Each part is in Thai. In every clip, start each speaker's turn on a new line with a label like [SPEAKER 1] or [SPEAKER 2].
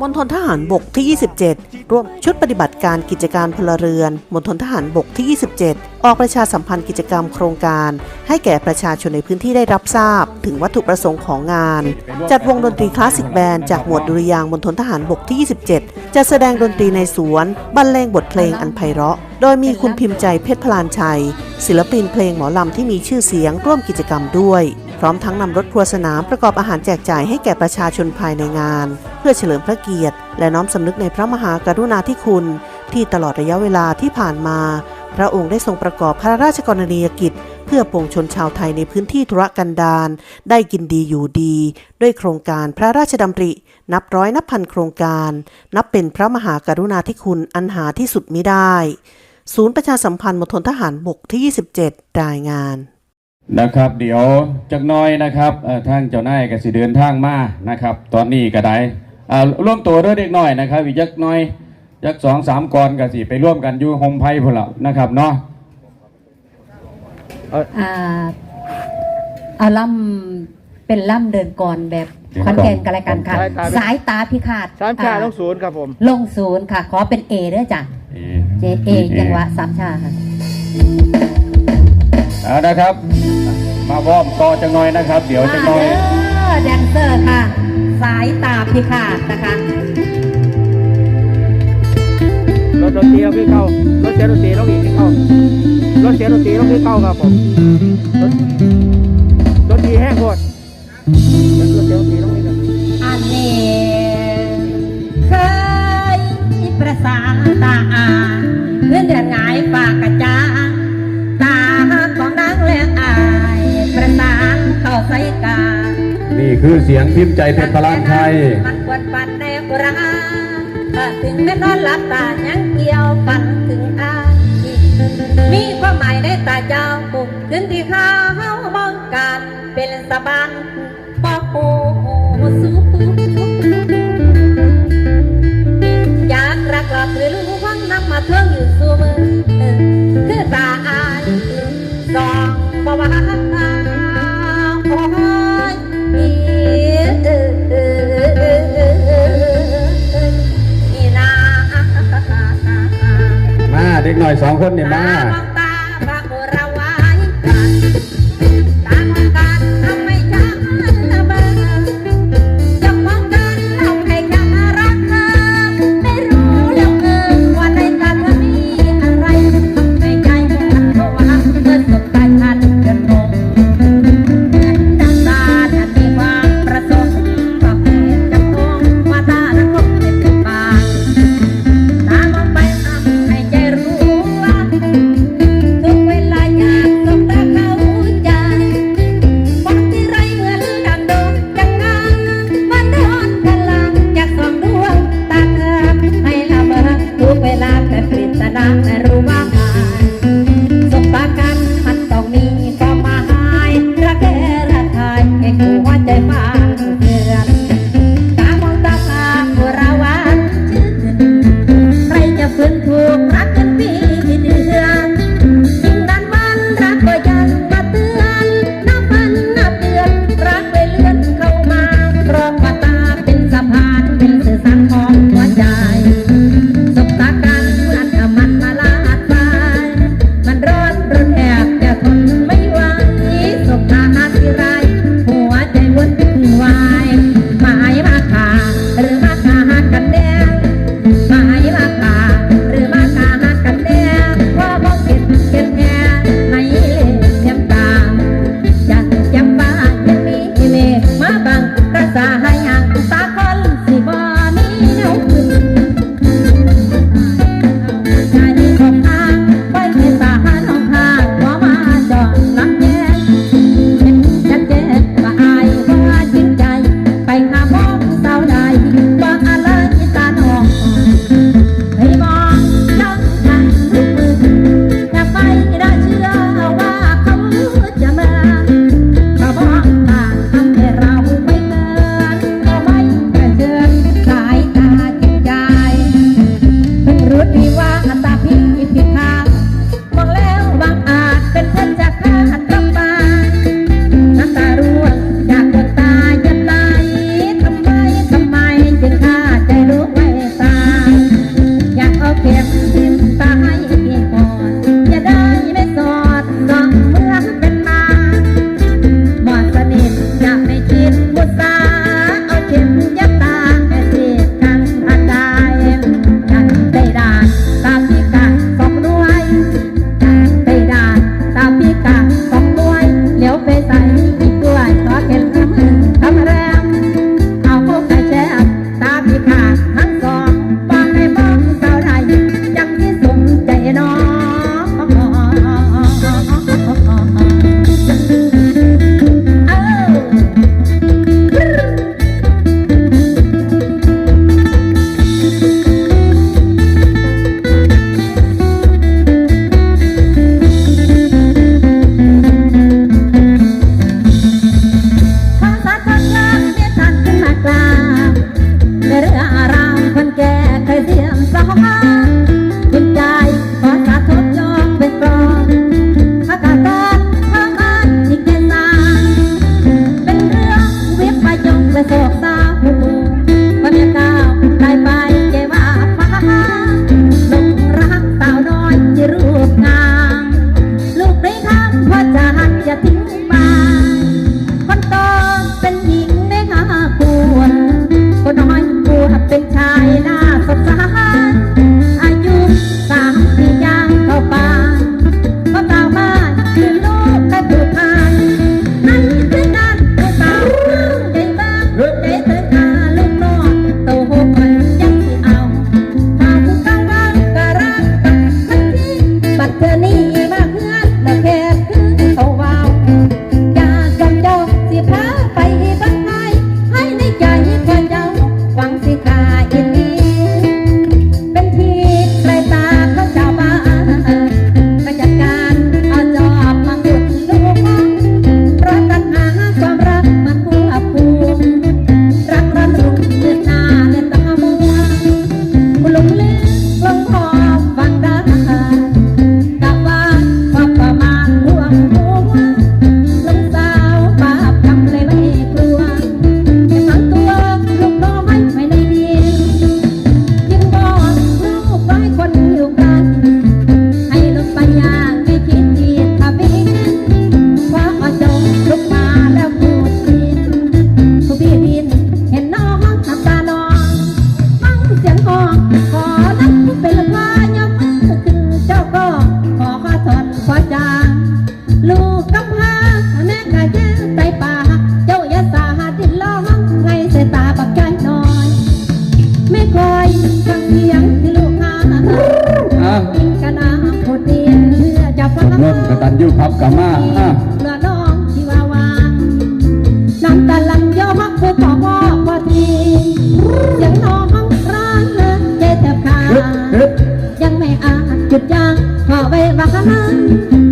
[SPEAKER 1] มณฑลทหารบกที่ 27 ร่วมชุดปฏิบัติการกิจการพลเรือนมณฑลทหารบกที่ 27 ออกประชาสัมพันธ์กิจกรรมโครงการ ให้แก่ประชาชนในพื้นที่ได้รับทราบ ถึงวัตถุประสงค์ของงาน จัดวงดนตรีคลาสสิกแบนด์จากหมวดดุริยางมณฑลทหารบกที่ 27จะแสดงดนตรีในสวนบรรเลงบทเพลงอันไพเราะ โดยมีคุณพิมพ์ใจเพชรพลานชัย ศิลปินเพลงหมอลำที่มีชื่อเสียงร่วมกิจกรรมด้วย ร้อมทั้งนำรถครัวสนามประกอบอาหารแจกจ่ายให้แก่ประชาชนภายในงาน เพื่อเฉลิมพระเกียรติ และน้อมสำนึกในพระมหากรุณาธิคุณ ที่ตลอดระยะเวลาที่ผ่านมา พระองค์ได้ทรงประกอบพระราชกรณียกิจ เพื่อปวงชนชาวไทยในพื้นที่ธุรกันดารได้กินดีอยู่ดี ด้วยโครงการพระราชดำริ นับร้อยนับพันโครงการ นับเป็นพระมหากรุณาธิคุณอันหาที่สุดมิได้ ศูนย์ประชาสัมพันธ์มณฑลทหารบกที่ 27 รายงาน
[SPEAKER 2] นะครับ เดี๋ยวจักหน้อยนะครับเอ่อทางเจ้านายก็สิเดินทางมานะครับ ตอนนี้ก็ได้อ่าร่วมตัวด้วยเด็กน้อยนะครับอีกจักหน้อยจักสองสามกรก็สิไปร่วมกันอยู่โฮมไพ่พวกเรานะครับเนาะ
[SPEAKER 3] อ่าเอาล่ำเป็นล่ำเดินก่อนแบบคอนแกนกันอะไรกันค่ะ
[SPEAKER 4] สายตา
[SPEAKER 3] สายตาพิฆาต
[SPEAKER 4] สามชา
[SPEAKER 3] อ่
[SPEAKER 4] ต้องศูนย์ครับผม
[SPEAKER 3] ลงศูนย์ค่ะ ขอเป็นเอเด้อจ้ะ
[SPEAKER 2] เอ
[SPEAKER 3] เจเอจังหวะสามชาค่ะ
[SPEAKER 2] เอานะครับ มาวอร์มต่อจักหน้อยนะครับ เดี๋ยวจักหน้อย
[SPEAKER 3] มาเด้อแดนเซอร์ค่ะ สายตาพิฆาตนะคะ
[SPEAKER 4] รถดนตรีต้องพี่เข้ารถเสียงดนตรีต้องอีกพี่เข้ารถเสียงดนตรีต้องพี่เข้าครับผมรถดนตรีแห้งโคตรรถเสียงดนตรีต้องพี่เข้า
[SPEAKER 3] อันนี้เคยประสานตา
[SPEAKER 2] คือเสียงพิมพ์ใจเพชรพลานชัย
[SPEAKER 3] มันควรปันในโบราถ้าถึงแม่นอนหลับตายังเกี่ยวฝันถึงอามีความหมายในตาเจ้าปุกขึ้นที่ข้ามองกันเป็นสะบันปอกโอสูอยากรักหลอกหรือรู้วังนำมาเทิงอยู่สู่มือเออคือตาอายสองบ่ว่า
[SPEAKER 2] สองคนเนี่ยมา
[SPEAKER 3] ไว้ว่าน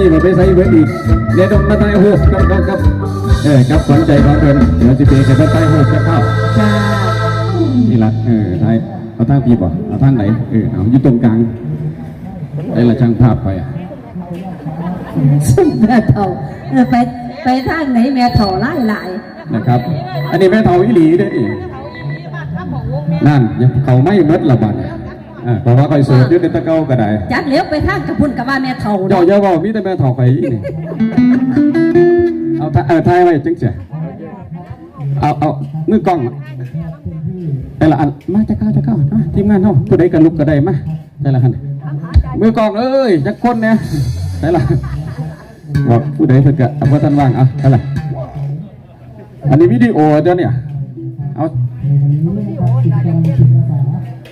[SPEAKER 2] นนี่มาไปใส่เวทอีกเดี๋ยวต้องมาใต้หูกับกับกับเออกับขวัญใจของเพิ่นเดี๋ยวจะไปกันใต้หูจะเข้า
[SPEAKER 3] ค่ะ
[SPEAKER 2] นี่ละเออไทยเอาทางพี่บ่เอาทางไหนเออเอาอยู่ตรงกลางไอ้ละช่างภาพไปอะ
[SPEAKER 3] ซึ่งแม่เฒ่าเออไปไปทางไหนแม่เฒ่าหลายหลาย
[SPEAKER 2] นะครับ อันนี้แม่เทาอีหลีเด้อนี่นั่นยังเขาไม่หมดละบัดเนี่ย อ่าเพราะว่าคอยเสิร์ฟอยืดในตะเก้าก็ได้
[SPEAKER 3] ๆจัดเลี้ยวไปทางกระพุ่นกับว่าแม่เฒ่า
[SPEAKER 2] เจ้า
[SPEAKER 3] เนาะ
[SPEAKER 2] อย่าบอกมีแต่แม่เทาไปอีนี่เอาท่าเออทายไว้จังเสียเอาเอามือกล้องแต่ละอันมาจะเข้าจะเข้ามาทีมงานเฮาผู้ใดกันลุกก็ได้มาแต่ละคันมือกล้องเอ้ยจักคนเนี่ยแต่ละบอกผู้ใดเพิ่นก็เอาบ่ทันว่างเอาแต่ละอันนี้วิดีโอเจ้าเนี่ยเอา